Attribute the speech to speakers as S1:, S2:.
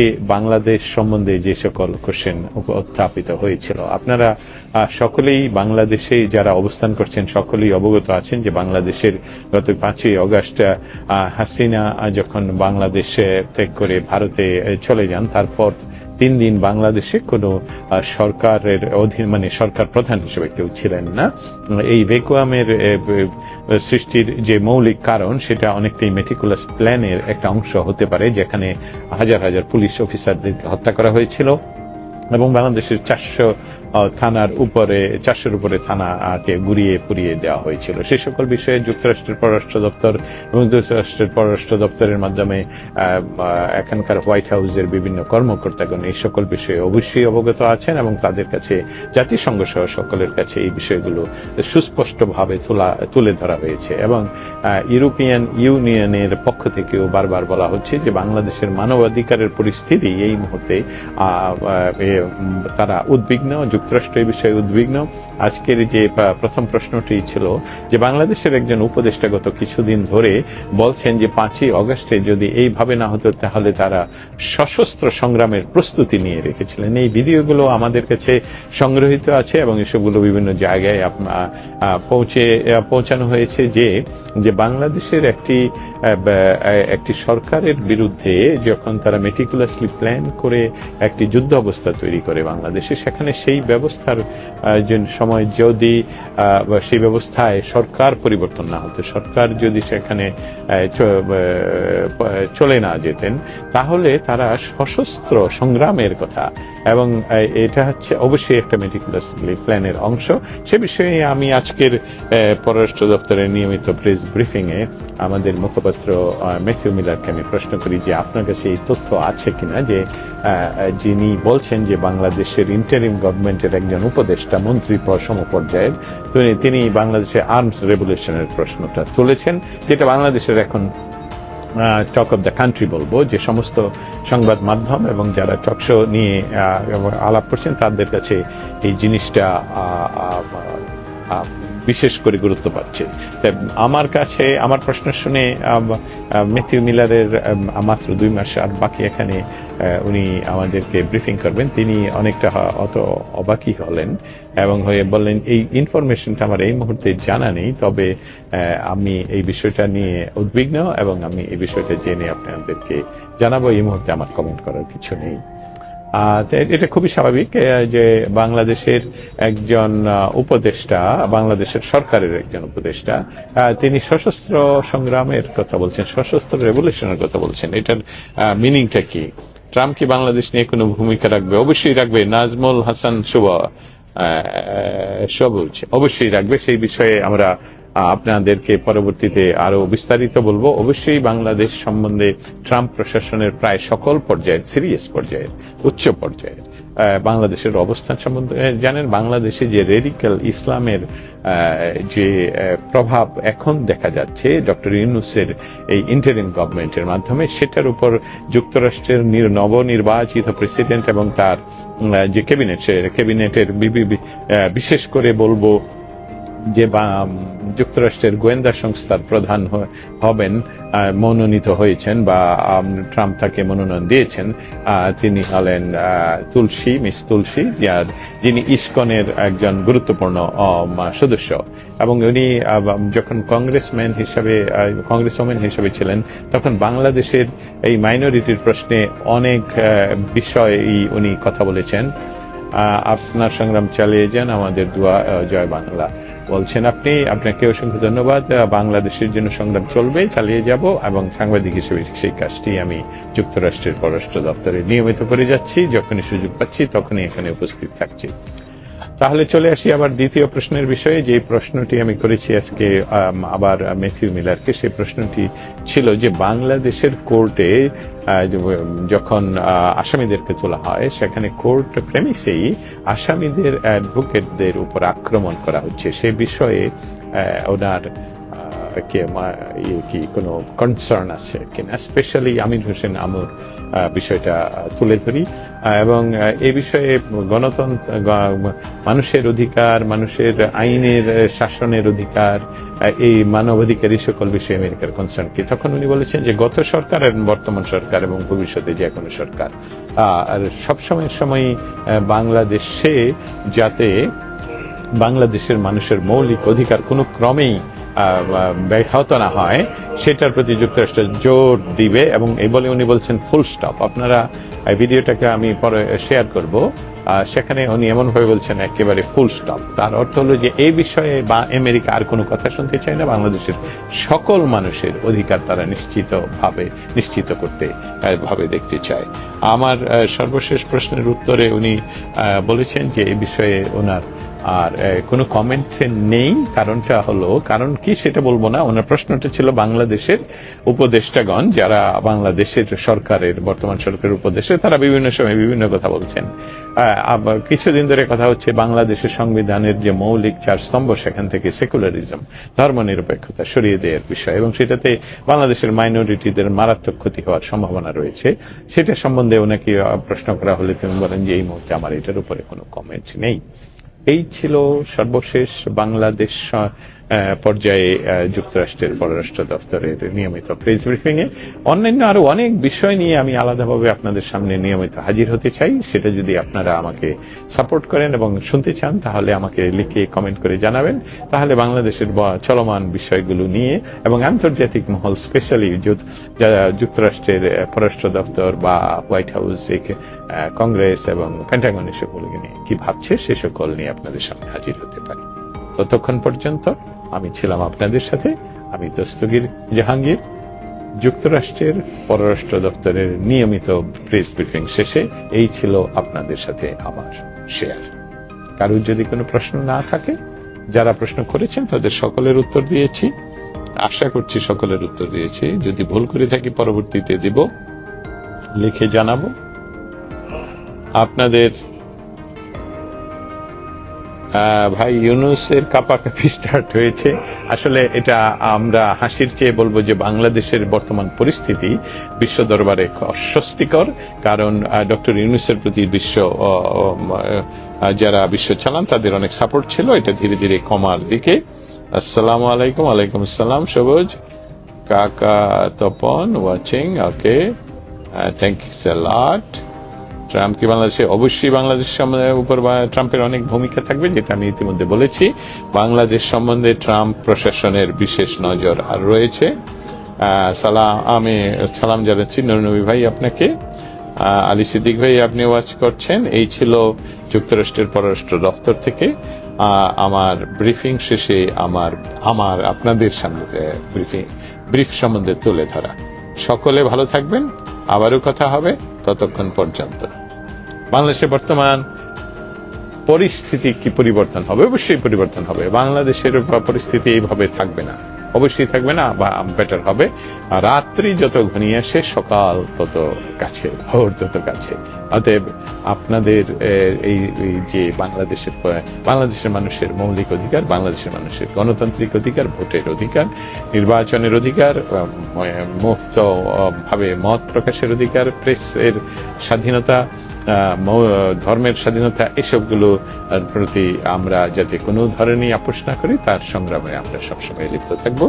S1: আজকে বাংলাদেশ সম্বন্ধে যে সকল কোশ্চেন উত্থাপিত হয়েছিল, আপনারা সকলেই বাংলাদেশে যারা অবস্থান করছেন, সকলেই অবগত আছেন যে বাংলাদেশের গত পাঁচই অগস্ট হাসিনা যখন বাংলাদেশে ত্যাগ করে ভারতে চলে যান, তারপর তিন দিন বাংলাদেশে কোনো সরকারের অধীন মানে সরকার প্রধান হিসেবে কেউ ছিলেন না। এই ভেকুয়ামের সৃষ্টির যে মৌলিক কারণ, সেটা অনেকটাই মেটিকুলাস প্ল্যানের একটা অংশ হতে পারে, যেখানে হাজার হাজার পুলিশ অফিসারদেরকে হত্যা করা হয়েছিল। এবং বাংলাদেশের চারশো থানার উপরে চারশোর উপরে থানাকে গুড়িয়ে পুড়িয়ে দেওয়া হয়েছিল। সেই সকল বিষয়ে যুক্তরাষ্ট্রের পররাষ্ট্র দপ্তর এবং যুক্তরাষ্ট্রের পররাষ্ট্র দপ্তরের মাধ্যমে এখানকার হোয়াইট হাউসের বিভিন্ন কর্মকর্তাগণ এই সকল বিষয়ে অবশ্যই অবগত আছেন এবং তাদের কাছে, জাতিসংঘ সহ সকলের কাছে এই বিষয়গুলো সুস্পষ্টভাবে তোলা, তুলে ধরা হয়েছে এবং ইউরোপিয়ান ইউনিয়নের পক্ষ থেকেও বারবার বলা হচ্ছে যে বাংলাদেশের মানবাধিকারের পরিস্থিতি এই মুহূর্তে তারা উদ্বিগ্ন যুক্তরাষ্ট্র এই বিষয়ে উদ্বিগ্ন। আজকের যে প্রথম প্রশ্নটি ছিল যে বাংলাদেশের একজন উপদেষ্টা গত কিছুদিন ধরে বলছেন যে পাঁচই অগস্টে যদি এইভাবে না হতো তাহলে তারা সশস্ত্র সংগ্রামের প্রস্তুতি নিয়ে রেখেছিলেন। এই ভিডিওগুলো আমাদের কাছে সংগ্রহীত আছে এবং এসবগুলো বিভিন্ন জায়গায় পৌঁছে পৌঁছানো হয়েছে যে যে বাংলাদেশের একটি একটি সরকারের বিরুদ্ধে যখন তারা মেটিকুলাসলি প্ল্যান করে একটি যুদ্ধ অবস্থা তৈরি করে বাংলাদেশে, সেখানে সেই ব্যবস্থার যে সময় যদি সেই ব্যবস্থায় সরকার পরিবর্তন না হতো, সরকার যদি সেখানে চলে না যেতেন, তাহলে তারা সশস্ত্র সংগ্রামের কথা এবং এটা হচ্ছে অবশ্যই একটা মেটিকুলাসলি প্ল্যানের অংশ। সে বিষয়ে আমি আজকের পররাষ্ট্র দপ্তরের নিয়মিত প্রেস ব্রিফিং এ আমাদের মুখপাত্র ম্যাথিউ মিলারকে আমি প্রশ্ন করি যে আপনার কাছে এই তথ্য আছে কিনা? যে যিনি বলছেন যে বাংলাদেশের ইন্টারিম গভর্নমেন্টের একজন উপদেষ্টা, মন্ত্রী সমপর্যায়ের, তিনি- বাংলাদেশের আর্মস রেভলিউশনের প্রশ্নটা তুলেছেন, যেটা বাংলাদেশের এখন টক অব দ্য কান্ট্রি বলব, যে সমস্ত সংবাদ মাধ্যম এবং যারা টকশো নিয়ে আলাপ করছেন, তাদের কাছে এই জিনিসটা বিশেষ করে গুরুত্ব পাচ্ছে। তাই আমার কাছে, আমার প্রশ্ন শুনে মেথিউ মিলারের মাত্র দুই মাস আর বাকি এখানে উনি আমাদেরকে ব্রিফিং করবেন। তিনি অনেকটা অত অবাকই হলেন এবং হয়ে বললেন, এই ইনফরমেশনটা আমার এই মুহূর্তে জানা নেই, তবে আমি এই বিষয়টা নিয়ে উদ্বিগ্ন এবং আমি এই বিষয়টা জেনে আপনাদেরকে জানাব। এই মুহূর্তে আমার কমেন্ট করার কিছু নেই। এটা খুবই স্বাভাবিক যে বাংলাদেশের একজন উপদেষ্টা, বাংলাদেশের সরকারের একজন উপদেষ্টা তিনি সশস্ত্র সংগ্রামের কথা বলছেন, সশস্ত্র রেভলিউশনের কথা বলছেন। এটার মিনিংটা কি? ট্রাম্প কি বাংলাদেশ নিয়ে কোনো ভূমিকা রাখবে? অবশ্যই রাখবে। নাজমুল হাসান শুভ সবুজ, অবশ্যই রাখবে। সেই বিষয়ে আমরা আপনাদেরকে পরবর্তীতে আরও বিস্তারিত বলব। অবশ্যই বাংলাদেশ সম্বন্ধে ট্রাম্প প্রশাসনের প্রায় সকল পর্যায়ের, সিরিয়াস পর্যায়ের, উচ্চ পর্যায়ের বাংলাদেশের অবস্থান সম্বন্ধে জানেন। বাংলাদেশে যে রেডিক্যাল ইসলামের যে প্রভাব এখন দেখা যাচ্ছে, ডক্টর ইউনুসের এই ইন্টারিম গভর্নমেন্টের মাধ্যমে, সেটার উপর যুক্তরাষ্ট্রের নির- নবনির্বাচিত প্রেসিডেন্ট এবং তার যে ক্যাবিনেট সে ক্যাবিনেটের বিশেষ করে বলব যে যুক্তরাষ্ট্রের গোয়েন্দা সংস্থার প্রধান হবেন মনোনীত হয়েছেন বা ট্রাম্প তাকে মনোনয়ন দিয়েছেন তিনি হলেন তুলসী, মিস তুলসী, যার, যিনি ইসকনের একজন গুরুত্বপূর্ণ সদস্য। এবং উনি যখন কংগ্রেসম্যান হিসাবে কংগ্রেস ওমেন হিসাবে ছিলেন, তখন বাংলাদেশের এই মাইনরিটির প্রশ্নে অনেক বিষয়েই উনি কথা বলেছেন। আপনার সংগ্রাম চালিয়ে যান, আমাদের দোয়া, জয় বাংলা। বলছেন আপনি, আপনাকে অসংখ্য ধন্যবাদ। বাংলাদেশের জন্য সংগ্রাম চলবে, চালিয়ে যাব এবং সাংবাদিক হিসেবে সেই কাজটি আমি যুক্তরাষ্ট্রের পররাষ্ট্র দপ্তরে নিয়মিত করে যাচ্ছি। যখনই সুযোগ পাচ্ছি তখনই এখানে উপস্থিত থাকছি। তাহলে চলে আসি আবার দ্বিতীয় প্রশ্নের বিষয়ে। যে প্রশ্নটি আমি করেছি আজকে আবার মেথিউ মিলারকে সেই প্রশ্নটি ছিল যে বাংলাদেশের কোর্টে যখন আসামিদেরকে তোলা হয়, সেখানে কোর্ট প্রেমিসেই আসামিদের অ্যাডভোকেটদের উপর আক্রমণ করা হচ্ছে। সে বিষয়ে ওনার কে ইয়ে কি, কোনো কনসার্ন আছে কিনা? স্পেশালি আমির হোসেন আমর বিষয়টা তুলে ধরি। এবং এ বিষয়ে গণতন্ত্র মানুষের অধিকার, মানুষের আইনের শাসনের অধিকার এই মানবাধিকার এই সকল বিষয়ে আমেরিকার কনসার্ন কি? তখন উনি বলেছেন যে গত সরকার এবং বর্তমান সরকার এবং ভবিষ্যতে যে কোনো সরকার আর সবসময় সময় বাংলাদেশে যাতে বাংলাদেশের মানুষের মৌলিক অধিকার কোনো ক্রমেই ব্যাহত না হয়, সেটার প্রতি যুক্তরাষ্ট্র জোর দিবে এবং এই বলে উনি বলছেন ফুল স্টপ আপনারা এই ভিডিওটাকে আমি পরে শেয়ার করব। সেখানে উনি এমনভাবে বলছেন, একেবারে ফুল স্টপ তার অর্থ হলো যে এই বিষয়ে বা আমেরিকা আর কোনো কথা শুনতে চায় না, বাংলাদেশের সকল মানুষের অধিকার তারা নিশ্চিতভাবে, নিশ্চিত করতে ভাবে দেখতে চায়। আমার সর্বশেষ প্রশ্নের উত্তরে উনি বলেছেন যে এই বিষয়ে ওনার আর কোনো কমেন্ট নেই, কারণটা হলো, কারণ কি সেটা বলব না, ওনার প্রশ্নটা ছিল বাংলাদেশের উপদেষ্টাগণ, যারা বাংলাদেশের সরকারের, বর্তমান সরকারের উপদেশে তারা বিভিন্ন সময় বিভিন্ন কথা বলছেন। কিছুদিন ধরে কথা হচ্ছে বাংলাদেশের সংবিধানের যে মৌলিক চার স্তম্ভ সেখান থেকে সেকুলারিজম ধর্মনিরপেক্ষতা সরিয়ে দেওয়ার বিষয়, এবং সেটাতে বাংলাদেশের মাইনরিটিদের মারাত্মক ক্ষতি হওয়ার সম্ভাবনা রয়েছে। সেটা সম্বন্ধে ওনাকে প্রশ্ন করা হলে তিনি বলেন যে, এই মুহূর্তে আমার এটার উপরে কোনো কমেন্ট নেই। এই ছিল সর্বশেষ বাংলাদেশ পর্যায়ে যুক্তরাষ্ট্রের পররাষ্ট্র দপ্তরের নিয়মিত প্রেস ব্রিফিং এ অন্যান্য আরও অনেক বিষয় নিয়ে আমি আলাদাভাবে আপনাদের সামনে নিয়মিত হাজির হতে চাই। সেটা যদি আপনারা আমাকে সাপোর্ট করেন এবং শুনতে চান, তাহলে আমাকে লিখে কমেন্ট করে জানাবেন। তাহলে বাংলাদেশের চলমান বিষয়গুলো নিয়ে এবং আন্তর্জাতিক মহল, স্পেশালি যুক্তরাষ্ট্রের পররাষ্ট্র দপ্তর বা হোয়াইট হাউস কংগ্রেস এবং পেন্টাগন এসবগুলোকে নিয়ে কি ভাবছে, সে সকল নিয়ে আপনাদের সামনে হাজির হতে পারি। ততক্ষণ পর্যন্ত আমি ছিলাম আপনাদের সাথে। আমি দস্তগীর জাহাঙ্গীর। যুক্তরাষ্ট্রের পররাষ্ট্র দপ্তরের নিয়মিত প্রেস ব্রিফিং শেষে এই ছিল আপনাদের সাথে আমার শেয়ার। কারোর যদি কোনো প্রশ্ন না থাকে, যারা প্রশ্ন করেছেন তাদের সকলের উত্তর দিয়েছি। আশা করছি সকলের উত্তর দিয়েছি। যদি ভুল করে থাকি, পরবর্তীতে দিব, লিখে জানাব। আপনাদের ভাই ইউনুসের কাপাকাপি স্টার্ট হয়েছে। আসলে এটা আমরা হাসির চেয়ে বলব যে বাংলাদেশের বর্তমান পরিস্থিতি বিশ্ব দরবারে অস্বস্তিকর, কারণ ডক্টর ইউনুসের প্রতি বিশ্ব যারা বিশ্ব চালান, তাদের অনেক সাপোর্ট ছিল, এটা ধীরে ধীরে কমার দিকে। আসসালামু আলাইকুম আলাইকুম আসসালাম, সবুজ। কাকা Tapan watching okay thank you lot Trump কি বাংলাদেশে, অবশ্যই বাংলাদেশ সম্বন্ধে উপর ট্রাম্পের অনেক ভূমিকা থাকবে, যেটা আমি ইতিমধ্যে বলেছি। বাংলাদেশ সম্বন্ধে ট্রাম্প প্রশাসনের বিশেষ নজর আর রয়েছে। সালাম, আমি সালাম জানাচ্ছি নবী ভাই আপনাকে। আলী সিদ্দিক ভাই, আপনি ওয়াচ করছেন। এই ছিল যুক্তরাষ্ট্রের পররাষ্ট্র দপ্তর থেকে। আমার ব্রিফিং শেষে আমার আমার আপনাদের সামনে ব্রিফিং, ব্রিফ সম্বন্ধে তুলে ধরা। সকলে ভালো থাকবেন। আবারও কথা হবে। ততক্ষণ পর্যন্ত। বাংলাদেশে বর্তমান পরিস্থিতি কি পরিবর্তন হবে? অবশ্যই পরিবর্তন হবে। বাংলাদেশের পরিস্থিতি এইভাবে থাকবে না। অবশ্যই থাকবে না বা বেটার হবে। রাত্রি যত ঘনিয়ে আসে সকাল তত কাছে ভোর তত কাছে। অতএব আপনাদের এই যে বাংলাদেশের বাংলাদেশের মানুষের মৌলিক অধিকার বাংলাদেশের মানুষের গণতান্ত্রিক অধিকার ভোটের অধিকার নির্বাচনের অধিকার আহ, ম- মুক্ত ভাবে মত প্রকাশের অধিকার প্রেসের স্বাধীনতা ধর্মের স্বাধীনতা এসবগুলো প্রতি আমরা যাতে কোনো ধরনের আপোষ না করি, তার সংগ্রামে আমরা সবসময় লিপ্ত থাকব।